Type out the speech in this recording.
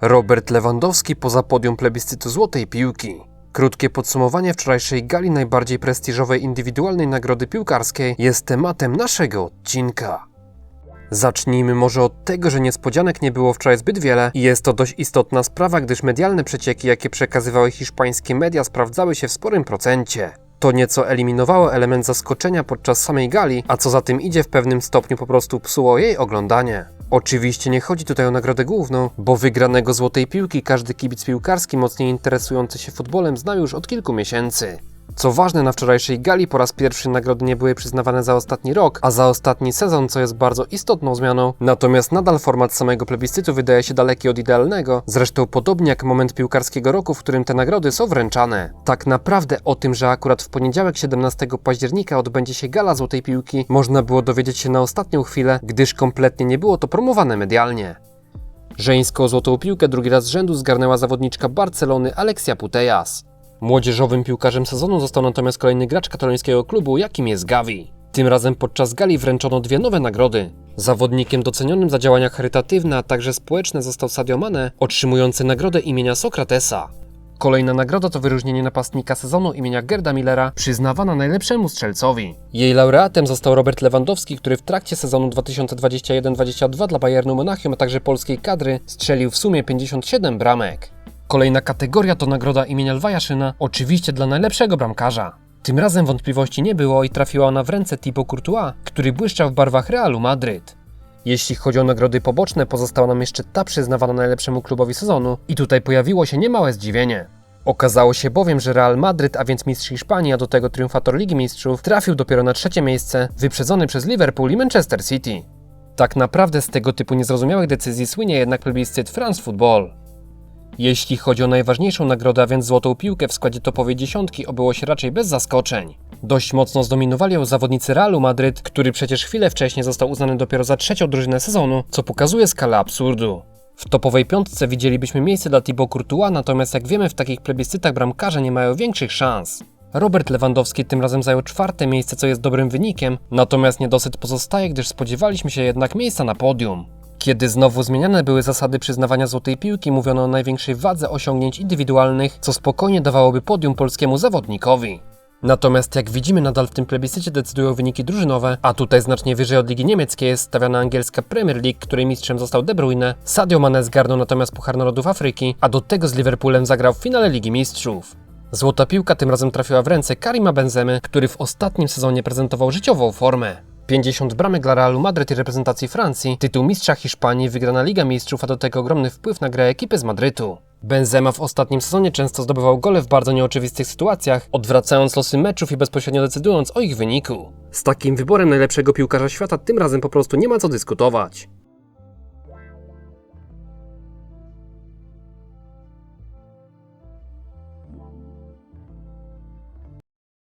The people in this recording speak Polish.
Robert Lewandowski poza podium plebiscytu Złotej Piłki. Krótkie podsumowanie wczorajszej gali najbardziej prestiżowej indywidualnej nagrody piłkarskiej jest tematem naszego odcinka. Zacznijmy może od tego, że niespodzianek nie było wczoraj zbyt wiele i jest to dość istotna sprawa, gdyż medialne przecieki, jakie przekazywały hiszpańskie media, sprawdzały się w sporym procencie. To nieco eliminowało element zaskoczenia podczas samej gali, a co za tym idzie w pewnym stopniu po prostu psuło jej oglądanie. Oczywiście nie chodzi tutaj o nagrodę główną, bo wygranego złotej piłki każdy kibic piłkarski mocniej interesujący się futbolem znał już od kilku miesięcy. Co ważne, na wczorajszej gali po raz pierwszy nagrody nie były przyznawane za ostatni rok, a za ostatni sezon, co jest bardzo istotną zmianą. Natomiast nadal format samego plebiscytu wydaje się daleki od idealnego, zresztą podobnie jak moment piłkarskiego roku, w którym te nagrody są wręczane. Tak naprawdę o tym, że akurat w poniedziałek 17 października odbędzie się gala Złotej Piłki, można było dowiedzieć się na ostatnią chwilę, gdyż kompletnie nie było to promowane medialnie. Żeńską złotą piłkę drugi raz z rzędu zgarnęła zawodniczka Barcelony Alexia Putellas. Młodzieżowym piłkarzem sezonu został natomiast kolejny gracz katalońskiego klubu, jakim jest Gavi. Tym razem podczas gali wręczono dwie nowe nagrody. Zawodnikiem docenionym za działania charytatywne, a także społeczne został Sadio Mane, otrzymujący nagrodę imienia Sokratesa. Kolejna nagroda to wyróżnienie napastnika sezonu imienia Gerda Millera, przyznawana najlepszemu strzelcowi. Jej laureatem został Robert Lewandowski, który w trakcie sezonu 2021-22 dla Bayernu Monachium, a także polskiej kadry strzelił w sumie 57 bramek. Kolejna kategoria to nagroda imienia Lwa Jaszyna, oczywiście dla najlepszego bramkarza. Tym razem wątpliwości nie było i trafiła ona w ręce Thibaut Courtois, który błyszczał w barwach Realu Madryt. Jeśli chodzi o nagrody poboczne, pozostała nam jeszcze ta przyznawana najlepszemu klubowi sezonu i tutaj pojawiło się niemałe zdziwienie. Okazało się bowiem, że Real Madryt, a więc mistrz Hiszpanii, a do tego triumfator Ligi Mistrzów, trafił dopiero na trzecie miejsce, wyprzedzony przez Liverpool i Manchester City. Tak naprawdę z tego typu niezrozumiałych decyzji słynie jednak plebiscyt France Football. Jeśli chodzi o najważniejszą nagrodę, a więc złotą piłkę w składzie topowej dziesiątki, obyło się raczej bez zaskoczeń. Dość mocno zdominowali ją zawodnicy Realu Madryt, który przecież chwilę wcześniej został uznany dopiero za trzecią drużynę sezonu, co pokazuje skalę absurdu. W topowej piątce widzielibyśmy miejsce dla Thibaut Courtois, natomiast jak wiemy w takich plebiscytach bramkarze nie mają większych szans. Robert Lewandowski tym razem zajął czwarte miejsce, co jest dobrym wynikiem, natomiast niedosyt pozostaje, gdyż spodziewaliśmy się jednak miejsca na podium. Kiedy znowu zmieniane były zasady przyznawania złotej piłki, mówiono o największej wadze osiągnięć indywidualnych, co spokojnie dawałoby podium polskiemu zawodnikowi. Natomiast jak widzimy, nadal w tym plebiscycie decydują wyniki drużynowe, a tutaj znacznie wyżej od Ligi Niemieckiej jest stawiana angielska Premier League, której mistrzem został De Bruyne. Sadio Mane zgarnął natomiast Puchar Narodów Afryki, a do tego z Liverpoolem zagrał w finale Ligi Mistrzów. Złota piłka tym razem trafiła w ręce Karima Benzemy, który w ostatnim sezonie prezentował życiową formę. 50 bramek dla Realu Madryt i reprezentacji Francji, tytuł mistrza Hiszpanii, wygrana Liga Mistrzów, a do tego ogromny wpływ na grę ekipy z Madrytu. Benzema w ostatnim sezonie często zdobywał gole w bardzo nieoczywistych sytuacjach, odwracając losy meczów i bezpośrednio decydując o ich wyniku. Z takim wyborem najlepszego piłkarza świata tym razem po prostu nie ma co dyskutować.